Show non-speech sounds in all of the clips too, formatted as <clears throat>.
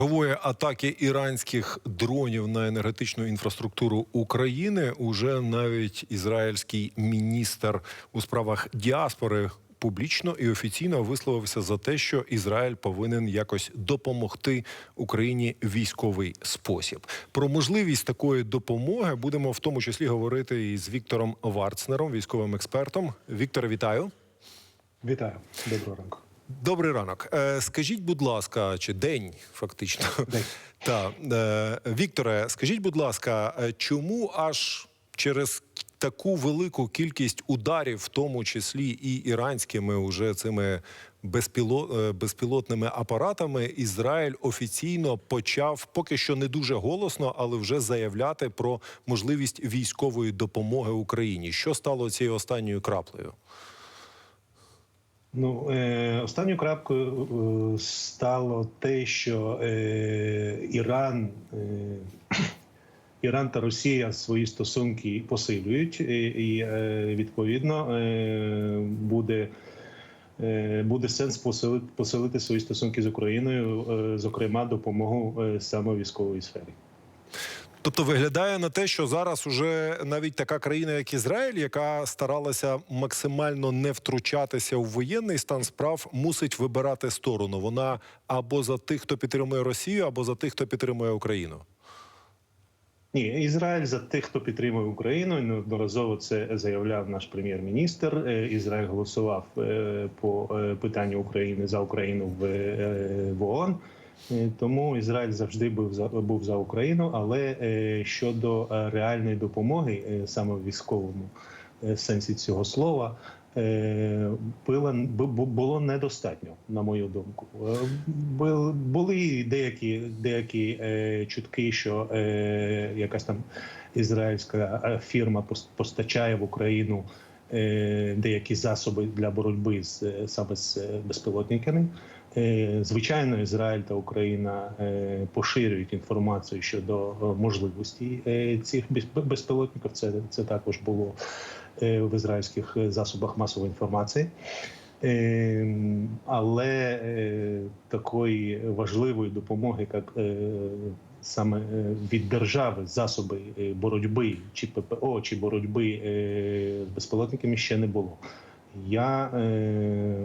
Чергової атаки іранських дронів на енергетичну інфраструктуру України уже навіть ізраїльський міністр у справах діаспори публічно і офіційно висловився за те, що Ізраїль повинен якось допомогти Україні військовий спосіб. Про можливість такої допомоги будемо в тому числі говорити із Віктором Варцнером, військовим експертом. Віктор, вітаю. Вітаю, доброго ранку. Добрий ранок. Е, Скажіть, будь ласка, чи день фактично? День. <laughs> Так. Е, Вікторе, скажіть, будь ласка, е, чому аж через таку велику кількість ударів, в тому числі і іранськими уже цими безпіло, безпілотними апаратами, Ізраїль офіційно почав поки що не дуже голосно, але вже заявляти про можливість військової допомоги Україні? Що стало цією останньою краплею? Ну, е, останньою крапкою е, стало те, що е, Іран, е, <clears throat> Іран та Росія свої стосунки посилюють, і, і е, відповідно е, буде. е, Буде сенс посилити, посилити свої стосунки з Україною, е, зокрема допомогу е, саме в військовій сфері. Тобто виглядає на те, що зараз уже навіть така країна, як Ізраїль, яка старалася максимально не втручатися у воєнний стан справ, мусить вибирати сторону. Вона або за тих, хто підтримує Росію, або за тих, хто підтримує Україну. Ні, Ізраїль за тих, хто підтримує Україну, неодноразово це заявляв наш прем'єр-міністр. Е, Ізраїль голосував е, по е, питанню України за Україну в ООН. Е, Тому Ізраїль завжди був за був за Україну. Але е, щодо е, реальної допомоги, саме в військовому сенсі цього слова, було, бу- бу- було недостатньо, на мою думку. Були деякі, деякі чутки, що якась там ізраїльська фірма постачає в Україну деякі засоби для боротьби з саме з безпілотниками. Е, Звичайно, Ізраїль та Україна е, поширюють інформацію щодо е, можливості цих безпілотників. Це, це також було в ізраїльських засобах масової інформації. Але такої важливої допомоги, як саме від держави засоби боротьби чи ППО, чи боротьби з безпілотниками ще не було. Я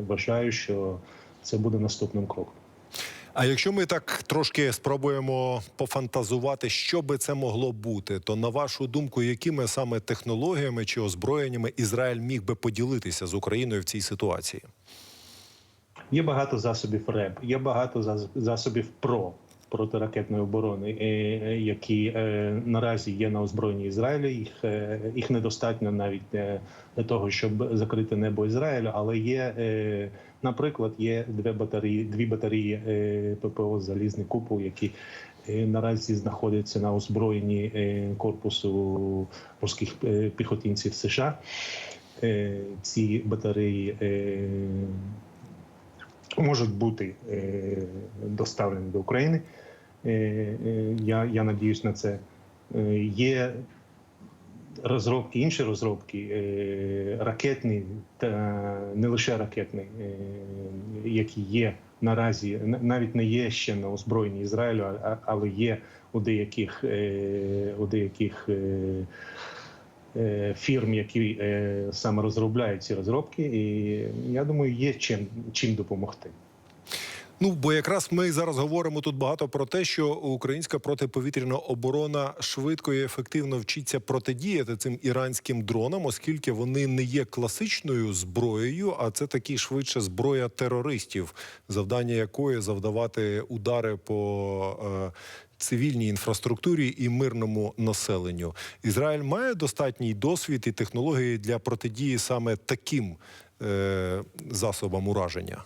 вважаю, що це буде наступним кроком. А якщо ми так трошки спробуємо пофантазувати, що би це могло бути, то на вашу думку, якими саме технологіями чи озброєннями Ізраїль міг би поділитися з Україною в цій ситуації? Є багато засобів РЕБ, є багато засобів ПРО протиракетної оборони, е, е, які е, наразі є на озброєнні Ізраїля. Їх, їх недостатньо навіть для того, щоб закрити небо Ізраїлю, але є, наприклад, є дві батареї, дві батареї е, ППО Залізний купол, які наразі знаходяться на озброєнні корпусу морських піхотинців США. Ці батареї можуть бути доставлені до України. Е, е, я, я надіюсь на це. Е, є розробки, інші розробки, ракетні та не лише ракетні, е, які є наразі, навіть не є ще на озброєнні Ізраїлю, але є у деяких, у деяких фірм, які саме розробляють ці розробки, і я думаю, є чим, чим допомогти. Ну бо якраз ми зараз говоримо тут багато про те, що українська протиповітряна оборона швидко і ефективно вчиться протидіяти цим іранським дронам, оскільки вони не є класичною зброєю, а це такі швидше зброя терористів, завдання якої завдавати удари по е, цивільній інфраструктурі і мирному населенню. Ізраїль має достатній досвід і технології для протидії саме таким е, засобам ураження.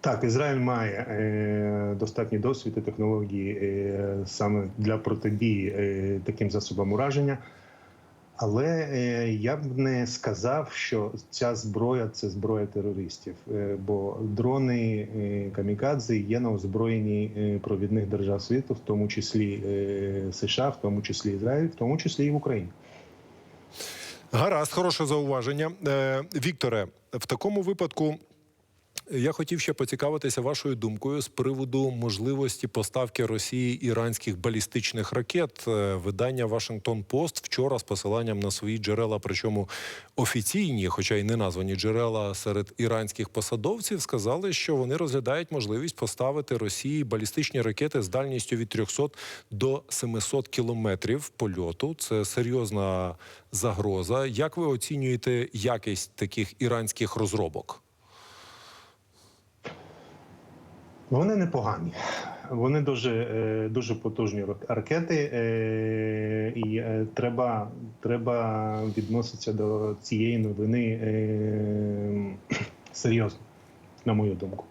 Так, Ізраїль має е, достатній досвід і технології е, саме для протидії е, таким засобам ураження. Але е, я б не сказав, що ця зброя це зброя терористів, е, бо дрони е, камікадзе є на озброєнні е, провідних держав світу, в тому числі е, США, в тому числі Ізраїль, в тому числі і в Україні. Гаразд, хороше зауваження. Е, Вікторе, в такому випадку Я хотів ще поцікавитися вашою думкою з приводу можливості поставки Росії іранських балістичних ракет. Е, Видання Вашингтон Пост вчора з посиланням на свої джерела, причому офіційні, хоча й не названі джерела серед іранських посадовців, сказали, що вони розглядають можливість поставити Росії балістичні ракети з дальністю від 300 до 700 кілометрів польоту. Це серйозна загроза. Як ви оцінюєте якість таких іранських розробок? Вони непогані. Вони дуже, е, дуже потужні рак- ракети, е, і е, треба, треба відноситися до цієї новини серйозно, на мою думку.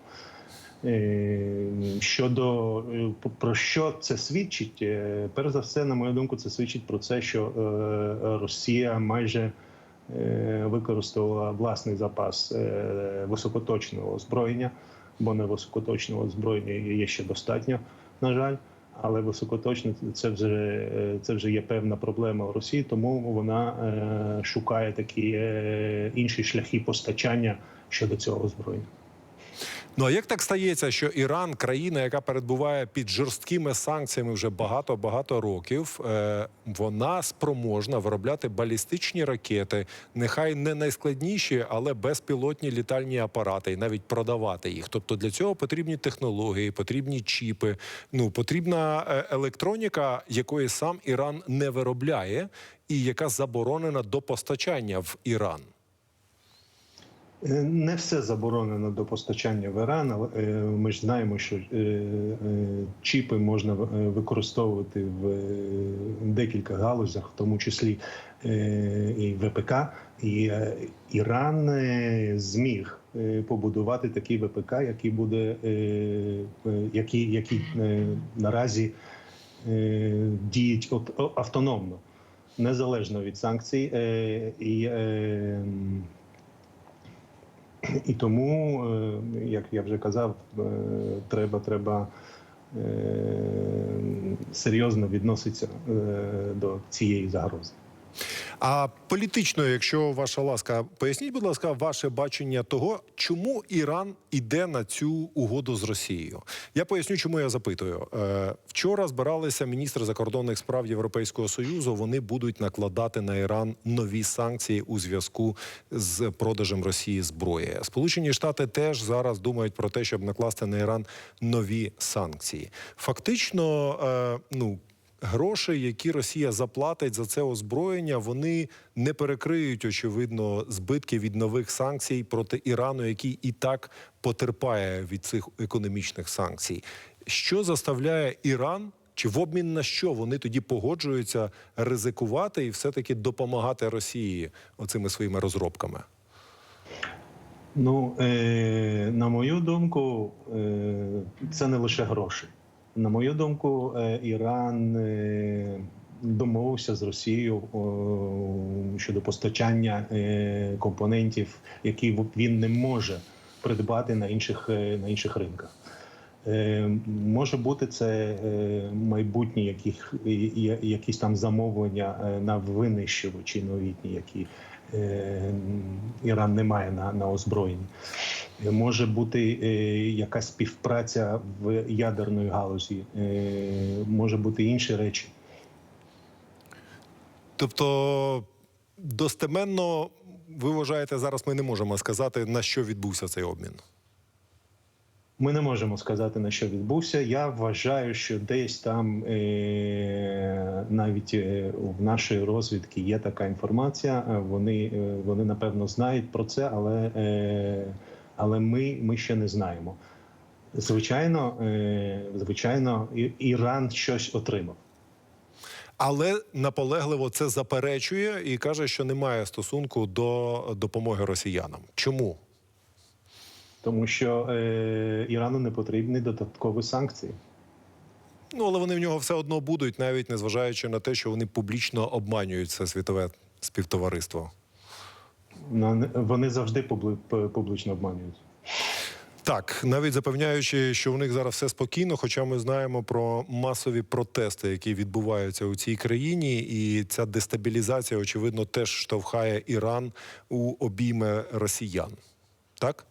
Щодо про що це свідчить, перш за все, на мою думку, це свідчить про це, що Росія майже використала власний запас високоточного озброєння, бо не високоточного озброєння є ще достатньо, на жаль. Але високоточне це вже е, це вже є певна проблема в Росії, тому вона е, шукає такі е, інші шляхи постачання щодо цього озброєння. Ну а як так стається, що Іран, країна, яка перебуває під жорсткими санкціями вже багато багато років, е, вона спроможна виробляти балістичні ракети, нехай не найскладніші, але безпілотні літальні апарати, і навіть продавати їх. Тобто для цього потрібні технології, потрібні чіпи. Ну потрібна е, електроніка, якої сам Іран не виробляє, і яка заборонена до постачання в Іран. Е, Не все заборонено до постачання в Іран, е, ми ж знаємо, що е, чіпи можна використовувати в декілька галузях, в тому числі і ВПК. І Іран зміг побудувати такий ВПК, який буде який, який наразі діють автономно, незалежно від санкцій. І і тому, е, як я вже казав, е, треба, треба е, серйозно відноситися до цієї загрози. А політично, якщо ваша ласка, поясніть, будь ласка, ваше бачення того, чому Іран іде на цю угоду з Росією. Я поясню, чому я запитую. Е, вчора збиралися міністри закордонних справ Європейського союзу. Вони будуть накладати на Іран нові санкції у зв'язку з продажем Росії зброї. Сполучені Штати теж зараз думають про те, щоб накласти на Іран нові санкції. Фактично, е, ну. Гроші, які Росія заплатить за це озброєння, вони не перекриють очевидно збитки від нових санкцій проти Ірану, який і так потерпає від цих економічних санкцій. Що заставляє Іран? Чи в обмін на що вони тоді погоджуються ризикувати і все-таки допомагати Росії оцими своїми розробками? Ну, е, на мою думку, е, це не лише гроші. На мою думку, е, Іран е, домовився з Росією щодо постачання е, компонентів, які він не може придбати на інших, е, на інших ринках. Е, Може бути це е, майбутні яких, якісь там замовлення е, на винищувачі новітні, які е, Іран не має на, на озброєнні. Може бути е, якась співпраця в ядерної галузі, е, може бути інші речі. Тобто, достеменно ви вважаєте, зараз ми не можемо сказати, на що відбувся цей обмін. Ми не можемо сказати на що відбувся. Я вважаю, що десь там е, навіть е, в нашої розвідки є така інформація. Вони, вони напевно знають про це, але, е, але ми, ми ще не знаємо. Звичайно, е, звичайно, Іран щось отримав. Але наполегливо це заперечує і каже, що немає стосунку до допомоги росіянам. Чому? Тому що е, Ірану не потрібні додаткові санкції. Ну але вони в нього все одно будуть, навіть незважаючи на те, що вони публічно обманюють це світове співтовариство. Вони завжди публічно обманюють. Так, навіть запевняючи, що у них зараз все спокійно, хоча ми знаємо про масові протести, які відбуваються у цій країні, і ця дестабілізація, очевидно, теж штовхає Іран у обійми росіян. Так.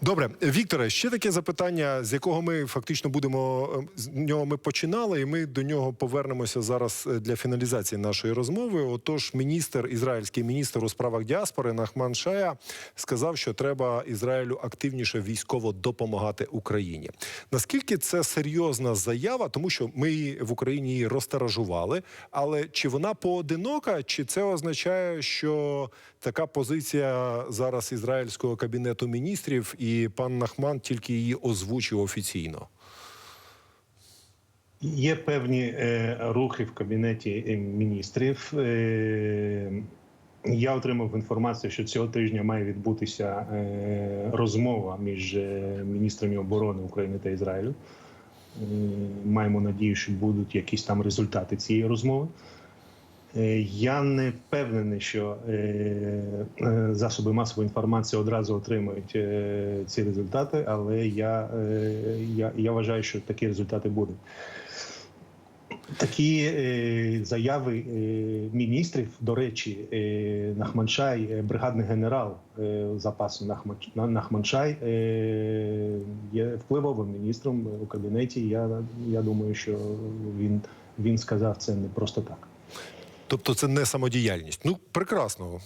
Добре, Вікторе, ще таке запитання, з якого ми фактично будемо е, з нього ми починали, і ми до нього повернемося зараз е, для фіналізації нашої розмови. Отож, міністр, ізраїльський міністр у справах діаспори Нахман Шая сказав, що треба Ізраїлю активніше військово допомагати Україні. Наскільки це серйозна заява, тому що ми її в Україні її розтаражували, але чи вона поодинока, чи це означає, що така позиція зараз ізраїльського кабінету міністрів, і пан Нахман тільки її озвучив офіційно? Є певні е, рухи в кабінеті е, міністрів. Е, я отримав інформацію, що цього тижня має відбутися е, розмова між е, міністрами оборони України та Ізраїлю. Е, маємо надію, що будуть якісь там результати цієї розмови. Е, Я не впевнений, що е, е, засоби масової інформації одразу отримують ці результати, але я, я, я вважаю, що такі результати будуть. Такі заяви міністрів, до речі, е, Нахманшай, бригадний генерал запасу Нахмач- Нахманшай є впливовим міністром у кабінеті. Я, я думаю, що він, він сказав це не просто так. Тобто це не самодіяльність. Ну, прекрасно.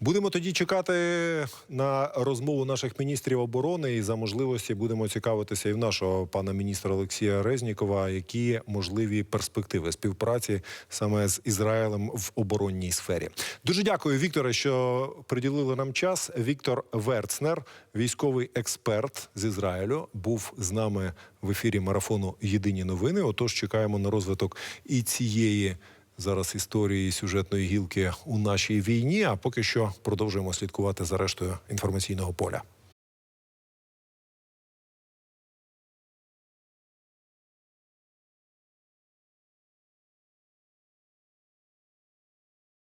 Будемо тоді чекати на розмову наших міністрів оборони і за можливості будемо цікавитися і в нашого пана міністра Олексія Резнікова, які можливі перспективи співпраці саме з Ізраїлем в оборонній сфері. Дуже дякую, Вікторе, що приділили нам час. Віктор Верцнер, військовий експерт з Ізраїлю, був з нами в ефірі марафону Єдині новини. Отож, чекаємо на розвиток і цієї зараз історії сюжетної гілки у нашій війні. А поки що продовжуємо слідкувати за рештою інформаційного поля.